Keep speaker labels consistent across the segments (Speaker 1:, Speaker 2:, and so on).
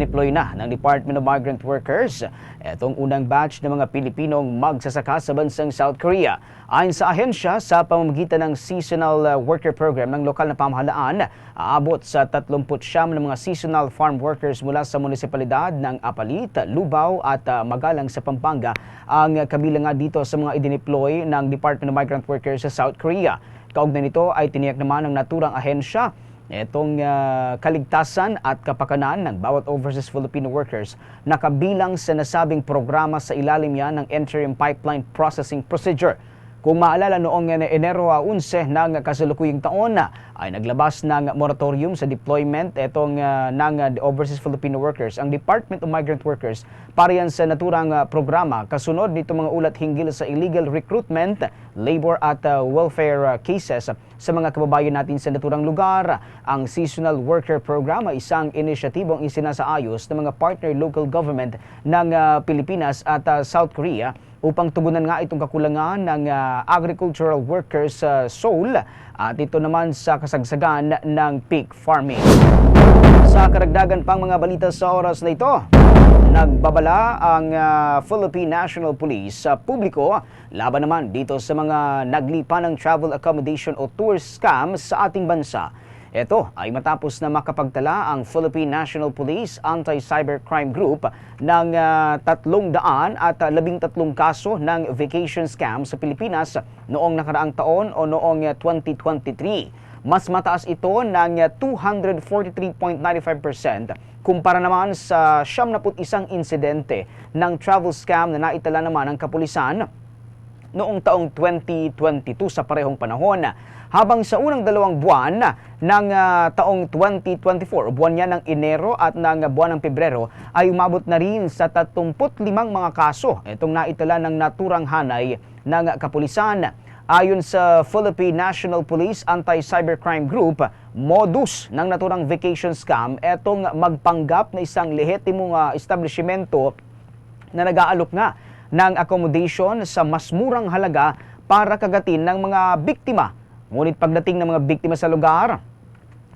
Speaker 1: idineploy na ng Department of Migrant Workers itong unang batch ng mga Pilipinong magsasaka sa bansang South Korea. Ayon sa ahensya, sa pamamagitan ng Seasonal uh, Worker Program ng lokal na pamahalaan, aabot sa 39 ng mga seasonal farm workers mula sa munisipalidad ng Apalit, Lubao at uh, Magalang sa Pampanga ang kabilang nga dito sa mga idineploy ng Department of Migrant Workers sa South Korea. Kaugnay nito ay tiniyak naman ng naturang ahensya itong ah, kaligtasan at kapakanan ng bawat overseas Filipino workers na kabilang sa nasabing programa sa ilalim yan ng Interim Pipeline Processing Procedure. Kung maalala noong Enero 11 ng kasalukuyang taon ay naglabas ng moratorium sa deployment itong uh, ng uh, overseas Filipino workers ang Department of Migrant Workers para yan sa naturang uh, programa kasunod nito mga ulat hinggil sa illegal recruitment, labor at uh, welfare uh, cases sa mga kababayan natin sa naturang lugar. Ang Seasonal Worker Program ay isang inisyatibong isinasaayos ng mga partner local government ng uh, Pilipinas at uh, South Korea upang tugunan nga itong kakulangan ng uh, agricultural workers sa Seoul at ito naman sa kasagsagan ng pig farming. Sa karagdagan pang mga balita sa oras na ito, nagbabala ang uh, Philippine National Police sa publiko laban naman dito sa mga naglipa ng travel accommodation o tour scam sa ating bansa. Ito ay matapos na makapagtala ang Philippine National Police Anti-Cybercrime Group ng uh, tatlong daan at uh, labing tatlong kaso ng vacation scam sa Pilipinas noong nakaraang taon o noong uh, 2023. Mas mataas ito ng uh, 243.95% kumpara naman sa 71 insidente ng travel scam na naitala naman ng kapulisan noong taong 2022 sa parehong panahon. Habang sa unang dalawang buwan ng ah, taong 2024, buwan niya ng Enero at ng buwan ng Pebrero, ay umabot na rin sa 35 mga kaso itong naitala ng naturang hanay ng kapulisan. Ayon sa Philippine National Police Anti-Cybercrime Group, modus ng naturang vacation scam etong magpanggap na isang lehitimong ah, establishmento na nag-aalok nga ng accommodation sa mas murang halaga para kagatin ng mga biktima. Ngunit pagdating ng mga biktima sa lugar,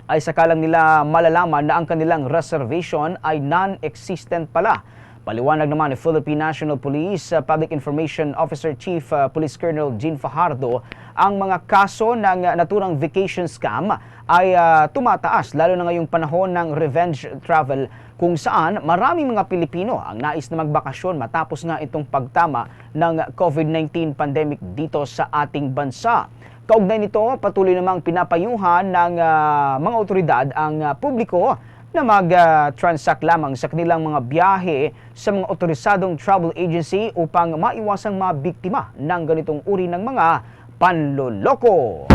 Speaker 1: ay sakalang nila malalaman na ang kanilang reservation ay non-existent pala. Paliwanag naman ni Philippine National Police uh, Public Information Officer Chief uh, Police Colonel Jean Fajardo, ang mga kaso ng uh, naturang vacation scam ay uh, tumataas lalo na ngayong panahon ng revenge travel kung saan maraming mga Pilipino ang nais na magbakasyon matapos nga itong pagtama ng COVID-19 pandemic dito sa ating bansa. Kaugnay nito, patuloy namang pinapayuhan ng ah, mga otoridad ang ah, publiko na mag-transact lamang sa kanilang mga biyahe sa mga otorisadong travel agency upang maiwasang mabiktima ng ganitong uri ng mga panloloko.